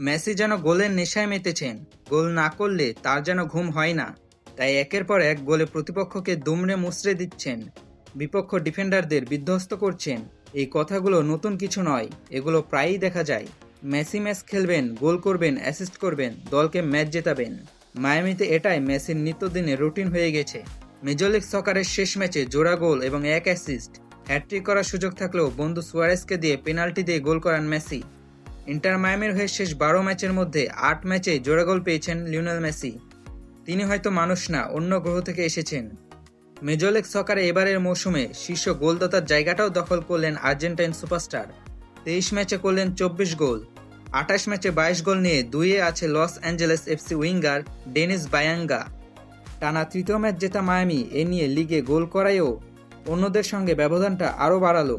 Messi যেন গোলের নেশায় মেতেছেন, গোল না করলে তার যেন ঘুম হয় না। তাই একের পর এক গোলে প্রতিপক্ষকে দুমড়ে মুচড়ে দিচ্ছেন। বিপক্ষ ডিফেন্ডারদের বিধ্বস্ত করছেন। এই কথাগুলো নতুন কিছু নয়, এগুলো প্রায়ই দেখা যায়। মেসি ম্যাচ খেলবেন, গোল করবেন, অ্যাসিস্ট করবেন, দলকে ম্যাচ জেতাবেন। মায়ামিতে এটাই মেসির নিত্যদিনে রুটিন হয়ে গেছে। মেজর সকারের শেষ ম্যাচে জোড়া গোল এবং এক অ্যাসিস্ট। হ্যাট্রিক করার সুযোগ থাকলেও বন্ধু সুয়ারেসকে দিয়ে পেনাল্টি দিয়ে গোল করান মেসি। ইন্টার মায়ামির হয়ে শেষ বারো ম্যাচের মধ্যে আট ম্যাচে জোড়া গোল পেয়েছেন লিওনেল মেসি। তিনি হয়তো মানুষ না, অন্য গ্রহ থেকে এসেছেন। মেজর লিগ সকারে এবারের মৌসুমে শীর্ষ গোলদাতার জায়গাটাও দখল করলেন আর্জেন্টাইন সুপারস্টার। তেইশ ম্যাচে করলেন চব্বিশ গোল। আঠাশ ম্যাচে বাইশ গোল নিয়ে দুইয়ে আছে Los Angeles FC winger Denis Bouanga. টানা তৃতীয় ম্যাচ জেতা মায়ামি, এ নিয়ে লিগে গোল করায়ও অন্যদের সঙ্গে ব্যবধানটা আরও বাড়ালো।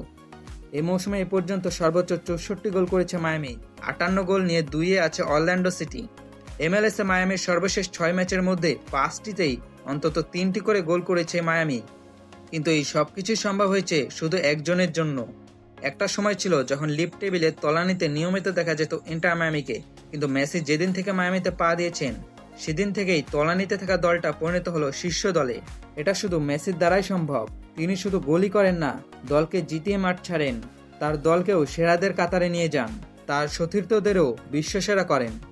এ মৌসুমে এ পর্যন্ত সর্বোচ্চ চৌষট্টি গোল করেছে মায়ামি, আটান্ন গোল নিয়ে দুইয়ে আছে অরল্যান্ডো সিটি। এমএলএসে মায়ামির সর্বশেষ ছয় ম্যাচের মধ্যে পাঁচটিতেই অন্তত তিনটি করে গোল করেছে মায়ামি। কিন্তু এই সব কিছুই সম্ভব হয়েছে শুধু একজনের জন্য। একটা সময় ছিল যখন লিপ টেবিলে তলানিতে নিয়মিত দেখা যেত ইন্টার মায়ামিকে, কিন্তু মেসি যেদিন থেকে মায়ামিতে পা দিয়েছেন, সেদিন থেকেই তলানিতে থাকা দলটা পরিণত হলো শীর্ষ দলে। এটা শুধু মেসির দ্বারাই সম্ভব। তিনি শুধু গোলই করেন না, দলকে জিতিয়ে মাঠ ছাড়েন। তার দলকেও সেরাদের কাতারে নিয়ে যান। তার সতীর্থদেরও বিশ্বসেরা করেন।